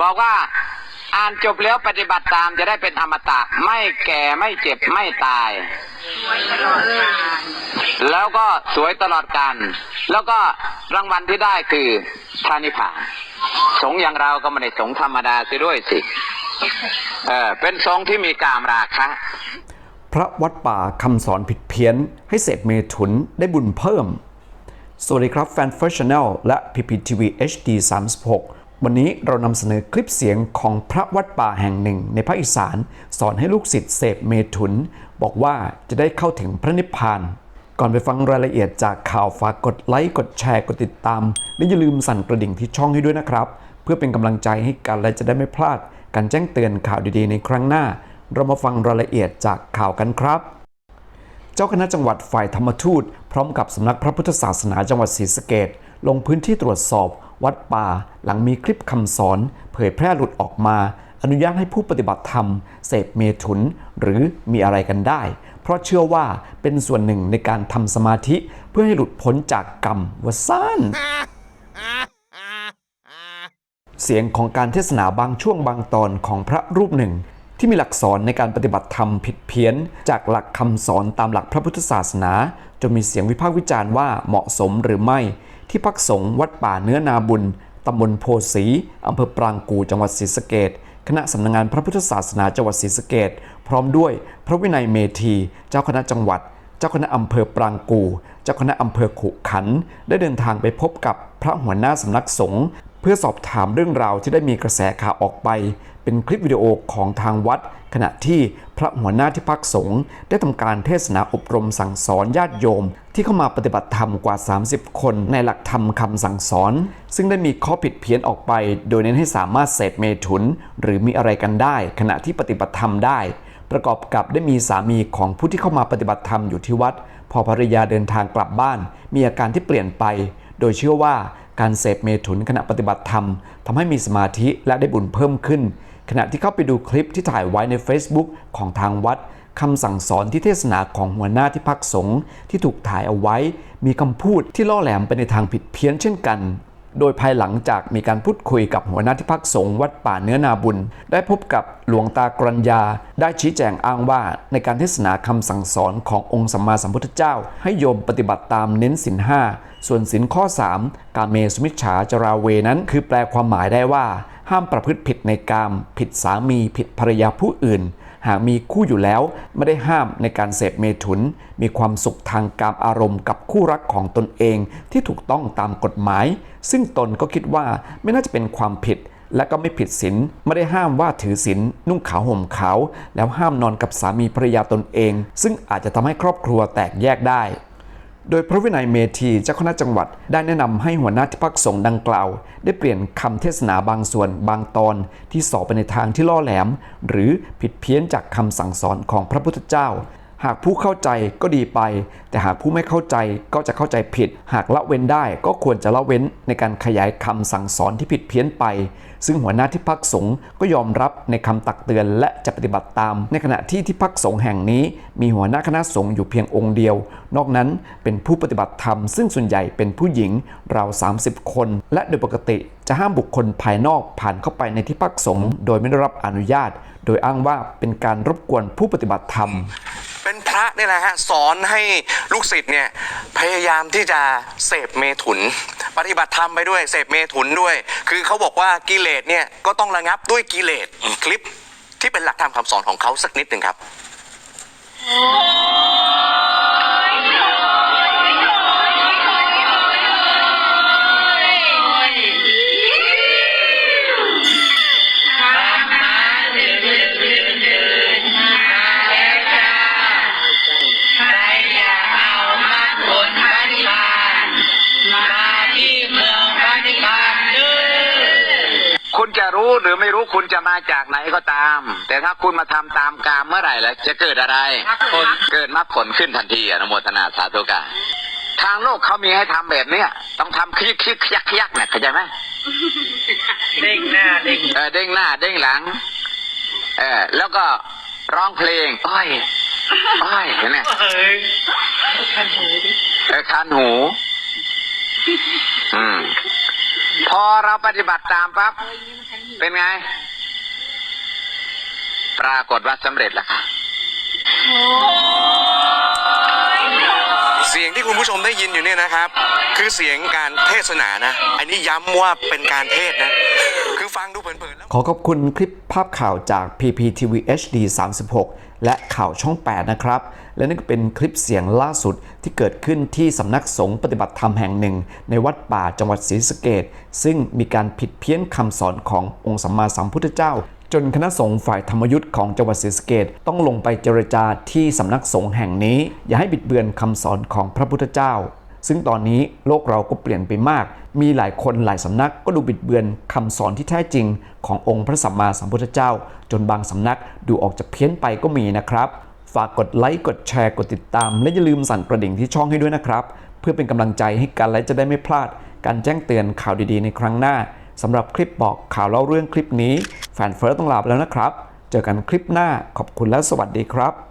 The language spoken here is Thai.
บอกว่าอ่านจบแล้วปฏิบัติตามจะได้เป็นอมตะ ไม่แก่ไม่เจ็บไม่ตาย แล้วก็สวยตลอดกาลแล้วก็รางวัลที่ได้คือพระนิพพานสงอย่างเราก็ไม่ได้สงธรรมดาสิด้วยสิเออเป็นสงที่มีกามราคะพระวัดป่าคำสอนผิดเพี้ยน ให้เสพเมถุนได้บุญเพิ่ม สวัสดีครับแฟนเฟ r ช Channel และ PPTV HD 36 วันนี้เรานำเสนอคลิปเสียงของพระวัดป่าแห่งหนึ่งในภาคอีสาน สอนให้ลูกศิษย์เสพเมถุน บอกว่าจะได้เข้าถึงพระนิพพาน ก่อนไปฟังรายละเอียดจากข่าวฝากกดไลค์ กดแชร์ กดติดตาม และอย่าลืมสั่นกระดิ่งที่ช่องให้ด้วยนะครับ เพื่อเป็นกำลังใจให้กันและจะได้ไม่พลาด การแจ้งเตือนข่าวดีๆ ในครั้งหน้า เรามาฟังรายละเอียดจากข่าวกันครับ เจ้าคณะจังหวัดฝ่ายธรรมทูต พร้อมกับสำนักพระพุทธศาสนาจังหวัดศรีสะเกดลงพื้นที่ตรวจสอบ วัดป่าหลังมีคลิปคำสอน เผยแพร่หลุดออกมา อนุญาตให้ผู้ปฏิบัติธรรม เสพเมถุนหรือมีอะไรกันได้ เพราะเชื่อว่าเป็นส่วนหนึ่งในการทำสมาธิเพื่อให้หลุดพ้นจากกรรมวซ่านเสียงของการเทศนาบางช่วงบางตอนของพระรูปหนึ่ง ที่มีหลักสอนในการปฏิบัติธรรมผิดเพี้ยน จากหลักคำสอนตามหลักพระพุทธศาสนา จนมีเสียงวิพากษ์วิจารณ์ว่าเหมาะสมหรือไม่ ที่พักสงฆ์วัดป่าเนื้อนาบุญตำบลโพสีอำเภอปรางกูจังหวัดศรีสะเกดคณะสำนักงานพระพุทธศาสนาจังหวัดศรีสะเกดพร้อมด้วยพระวินัยเมธี เจ้าคณะจังหวัด เจ้าคณะอำเภอปรางกู เจ้าคณะอำเภอขุขัน ได้เดินทางไปพบกับพระหัวหน้าสำนักสงฆ์ พื่อสอบถามเรื่องราวที่ได้มีกระแสข่าวออกไป เป็นคลิปวิดีโอของทางวัด ขณะที่พระหัวหน้าที่พักสงฆ์ได้ทำการเทศนาอบรมสั่งสอนญาติโยม ที่เข้ามาปฏิบัติธรรมกว่า 30 คนในหลักธรรมคำสั่งสอน ซึ่งได้มีข้อผิดเพี้ยนออกไป โดยเน้นให้สามารถเสพเมถุน หรือมีอะไรกันได้ ขณะที่ปฏิบัติธรรมได้ ประกอบกับได้มีสามีของผู้ที่เข้ามาปฏิบัติธรรมอยู่ที่วัด พอภรรยาเดินทางกลับบ้าน มีอาการที่เปลี่ยนไป โดยเชื่อว่า การเสพเมถุนขณะปฏิบัติธรรมทำให้มีสมาธิและได้บุญเพิ่มขึ้น ขณะที่เข้าไปดูคลิปที่ถ่ายไว้ใน Facebook ของทางวัดคำสั่งสอนที่เทศนาของหัวหน้าที่พักสงฆ์ที่ถูกถ่ายเอาไว้ มีคำพูดที่ล่อแหลมไปในทางผิดเพี้ยนเช่นกัน โดยภายหลังจากมีการพูดคุยกับหัวหน้าที่พักสงฆ์วัดป่าเนื้อนาบุญ ได้พบกับหลวงตากรัญญา ได้ชี้แจงอ้างว่าในการเทศนาคำสั่งสอนขององค์สัมมาสัมพุทธเจ้า ให้โยมปฏิบัติตามเน้นสินห้าส่วนสินข้อ 3 กาเมสุมิชฉาจราเวนั้น คือแปลความหมายได้ว่า ห้ามประพฤติผิดในกาม ผิดสามี ผิดภรรยาผู้อื่น หากมีคู่อยู่แล้วไม่ได้ห้ามในการเสพเมถุน มีความสุขทางการอารมณ์กับคู่รักของตนเองที่ถูกต้องตามกฎหมาย ซึ่งตนก็คิดว่าไม่น่าจะเป็นความผิดและก็ไม่ผิดศีลไม่ได้ห้ามว่าถือศีลนุ่งขาวห่มขาว แล้วห้ามนอนกับสามีภรรยาตนเอง ซึ่งอาจจะทำให้ครอบครัวแตกแยกได้ โดยพระวินัยเมธีเจ้าคณะจังหวัดได้แนะนำให้หัวหน้าที่พักสงฆ์ดังกล่าว ได้เปลี่ยนคำเทศนาบางส่วนบางตอนที่สอบไปในทางที่ล่อแหลม หรือผิดเพี้ยนจากคำสั่งสอนของพระพุทธเจ้า หากผู้เข้าใจก็ดีไป แต่หากผู้ไม่เข้าใจก็จะเข้าใจผิด หากละเว้นได้ก็ควรจะละเว้นในการขยายคำสั่งสอนที่ผิดเพี้ยนไป ซึ่งหัวหน้าที่พักสงฆ์ก็ยอมรับในคำตักเตือนและจะปฏิบัติตาม ในขณะที่ที่พักสงฆ์แห่งนี้ มีหัวหน้าคณะสงฆ์อยู่เพียงองค์เดียว นอกนั้นเป็นผู้ปฏิบัติธรรม ซึ่งส่วนใหญ่เป็นผู้หญิงราว 30 คน และโดยปกติจะห้ามบุคคลภายนอกผ่านเข้าไปในที่พักสงฆ์โดยไม่ได้รับอนุญาต โดยอ้างว่าเป็นการรบกวนผู้ปฏิบัติธรรม เป็นพระเนี่ยนะฮะสอนให้ลูกศิษย์เนี่ยพยายามที่จะเสพเมถุน ปฏิบัติธรรมไปด้วยเสพเมถุนด้วย คือเขาบอกว่ากิเลสเนี่ยก็ต้องระงับด้วยกิเลสคลิปที่เป็นหลักธรรมคำสอนของเขาสักนิดหนึ่งครับ รู้หรือไม่รู้คุณจะมาจากไหนก็ตาม แต่ถ้าคุณมาทำตามกามเมื่อไหร่แล้วจะเกิดอะไรผลเกิดมรรคผลขึ้นทันทีอนุโมทนาสาธุการทางโลกเขามีให้ทำแบบเนี้ยต้องทำคลิกคลิกยักยักเนี่ยเข้าใจไหมเด้งหน้าเด้งเออเด้งหน้าเด้งหลังเออแล้วก็ร้องเพลงอ้อยอ้อยเห็นไหมเฮ้ยเออคันหูอืม พอเราปฏิบัติตามปั๊บเป็นไง ปรากฏว่าสำเร็จแล้วค่ะ เสียงที่คุณผู้ชมได้ยินอยู่เนี่ยนะครับ คือเสียงการเทศนานะ อันนี้ย้ำว่าเป็นการเทศนะ คือฟังดูเผินๆแล้ว ขอขอบคุณคลิปภาพข่าวจาก PPTV HD 36 และข่าวช่อง 8 นะครับ และนี่ก็เป็นคลิปเสียงล่าสุดที่เกิดขึ้นที่สำนักสงฆ์ปฏิบัติธรรมแห่งหนึ่ง ในวัดป่าจังหวัดศรีสะเกดซึ่งมีการผิดเพี้ยนคำสอนขององค์สัมมาสัมพุทธเจ้า จนคณะสงฆ์ฝ่ายธรรมยุทธ์ของจังหวัดศรีสะเกดต้องลงไปเจรจาที่สำนักสงฆ์แห่งนี้ อย่าให้บิดเบือนคำสอนของพระพุทธเจ้า ซึ่งตอนนี้โลกเราก็เปลี่ยนไปมาก มีหลายคนหลายสำนักก็ดูบิดเบือนคำสอนที่แท้จริง ขององค์พระสัมมาสัมพุทธเจ้า จนบางสำนักดูออกจะเพี้ยนไปก็มีนะครับ ฝากกดไลค์กดแชร์กดติดตาม และอย่าลืมสั่นกระดิ่งที่ช่องให้ด้วยนะครับ เพื่อเป็นกำลังใจให้กันและจะได้ไม่พลาด การแจ้งเตือนข่าวดีๆ ในครั้งหน้าสำหรับคลิปบอกข่าวเล่าเรื่องคลิปนี้แฟนเฟิร์สต้องลาไปแล้วนะครับ เจอกันคลิปหน้าขอบคุณและสวัสดีครับ